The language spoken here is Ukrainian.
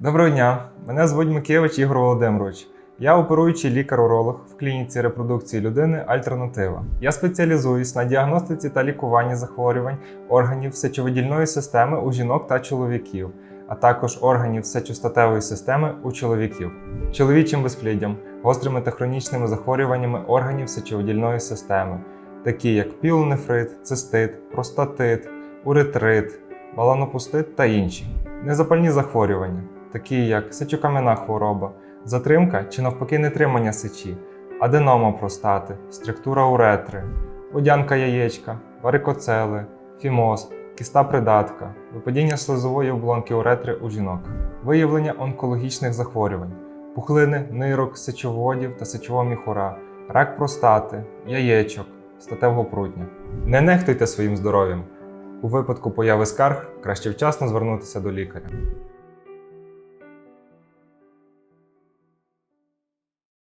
Доброго дня, мене звуть Микевич Ігор Володимирович. Я оперуючий лікар-уролог в клініці репродукції людини Альтернатива. Я спеціалізуюсь на діагностиці та лікуванні захворювань органів сечовидільної системи у жінок та чоловіків, а також органів сечостатевої системи у чоловіків, чоловічим безпліддям, гострими та хронічними захворюваннями органів сечовидільної системи, такі як пілонефрит, цистит, простатит, уретрит, баланопустит та інші, незапальні захворювання такі як сечокам'яна хвороба, затримка чи навпаки нетримання сечі, аденома простати, структура уретри, водянка яєчка, варикоцели, фімоз, кіста придатка, випадіння слизової оболонки уретри у жінок, виявлення онкологічних захворювань, пухлини, нирок, сечоводів та сечового міхура, рак простати, яєчок, статевого прутня. Не нехтуйте своїм здоров'ям. У випадку появи скарг краще вчасно звернутися до лікаря.